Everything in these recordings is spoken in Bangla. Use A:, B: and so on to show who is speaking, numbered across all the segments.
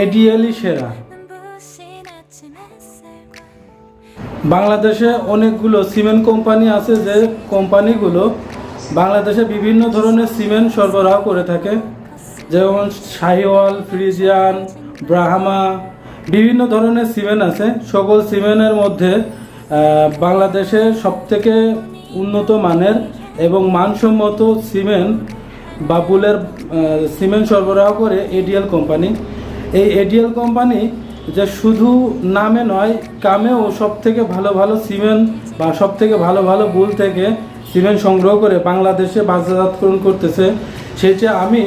A: এডিএলই সেরা। বাংলাদেশে অনেকগুলো সিমেন্ট কোম্পানি আছে যে কোম্পানিগুলো বাংলাদেশে বিভিন্ন ধরনের সিমেন্ট সরবরাহ করে থাকে। যেমন শাহিওয়াল, ফ্রিজিয়ান, ব্রাহ্মা, বিভিন্ন ধরনের সিমেন্ট আছে। সকল সিমেন্টের মধ্যে বাংলাদেশে সবথেকে উন্নত মানের এবং মানসম্মত সিমেন্ট বা বুলের সিমেন্ট সরবরাহ করে এডিএল কোম্পানি। এই এডিএল কোম্পানি যে শুধু নামে নয়, কামেও সব থেকে ভালো ভালো সিমেন্ট বা সব থেকে ভালো ভালো বুল থেকে সিমেন্ট সংগ্রহ করে বাংলাদেশে বাজারজাতকরণ করতেছে। সেটা আমি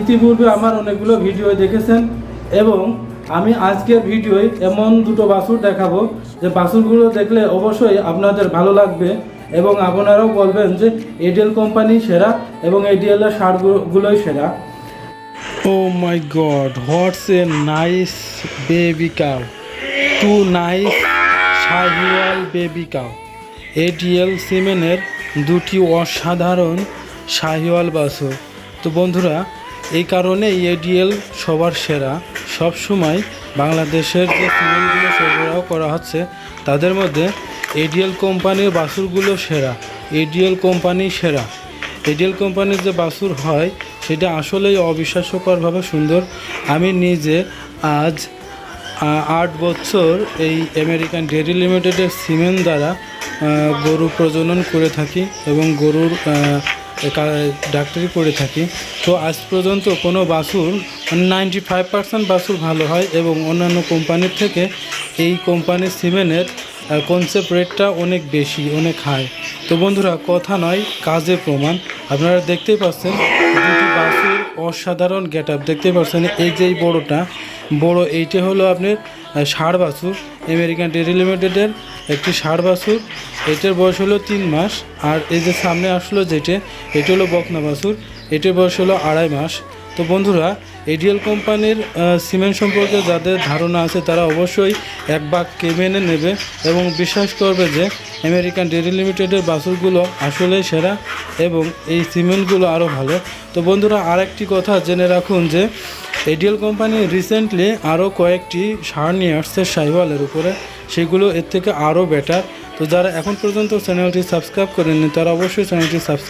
A: ইতিপূর্বে আমার অনেকগুলো ভিডিও দেখেছেন এবং আমি আজকের ভিডিওয় এমন দুটো বাছুর দেখাবো। যে বাছুরগুলো দেখলে অবশ্যই আপনাদের ভালো লাগবে এবং আপনারাও বলবেন যে এডিএল কোম্পানি সেরা এবং এডিএলের সারগুলোই সেরা। Oh my god, what's a nice baby cow. Two nice Sahiwal baby cow ADL সিমেনের দুটি অসাধারণ শাহিওয়াল বাছুর। তো বন্ধুরা এই কারণে এডিএল সবার সেরা। সব সময় বাংলাদেশের যে সিমেন্টগুলো সরবরাহ করা হচ্ছে তাদের মধ্যে এডিএল কোম্পানির বাছুরগুলো সেরা। এডিএল কোম্পানি সেরা। এডিএল কোম্পানির যে বাছুর হয় সেটা আসলেই অবিশ্বাস্যকরভাবে সুন্দর। আমি নিজে আজ আট বছর এই আমেরিকান ডেয়ারি লিমিটেডের সিমেন্ট দ্বারা গরু প্রজনন করে থাকি এবং গরুর ডাক্তারি করে থাকি। তো আজ পর্যন্ত কোনো বাছুর নাইনটি ফাইভ পার্সেন্ট বাছুর ভালো হয় এবং অন্যান্য কোম্পানির থেকে এই কোম্পানির সিমেনের কনসেপ্ট রেটটা অনেক বেশি, অনেক হাই তো বন্ধুরা, কথা নয় কাজে প্রমাণ। আপনারা দেখতেই পাচ্ছেন বাসুর অসাধারণ গেট আপ দেখতে পাচ্ছেন এই যে বড়োটা, বড় এইটা হলো আপনার ষাড় বাছুর আমেরিকান ডেরি লিমিটেডের একটি ষাড় বাছুর। এটার বয়স হলো তিন মাস, আর এই যে সামনে আসলো যেটা, এটা হলো বকনা বাছুর, এটার বয়স হলো আড়াই মাস। তো বন্ধুরা এডিএল কোম্পানির সিমেন্ট সম্পর্কে যাদের ধারণা আছে, তারা অবশ্যই এক বাক মেনে নেবে এবং বিশ্বাস করবে যে আমেরিকান ডেরি লিমিটেডের বাসুরগুলো আসলেই সেরা এবং এই সিমেন্টগুলো আরও ভালো। তো বন্ধুরা, আরেকটি কথা জেনে রাখুন যে এডিএল কোম্পানি রিসেন্টলি আরও কয়েকটি সার নিয়ে আসছে শাহিওয়ালের উপরে। সেগুলো এর থেকে আরও বেটার তো যারা এখন পর্যন্ত চ্যানেলটি সাবস্ক্রাইব করেননি, তারা অবশ্যই চ্যানেলটি সাবস্ক্রাইব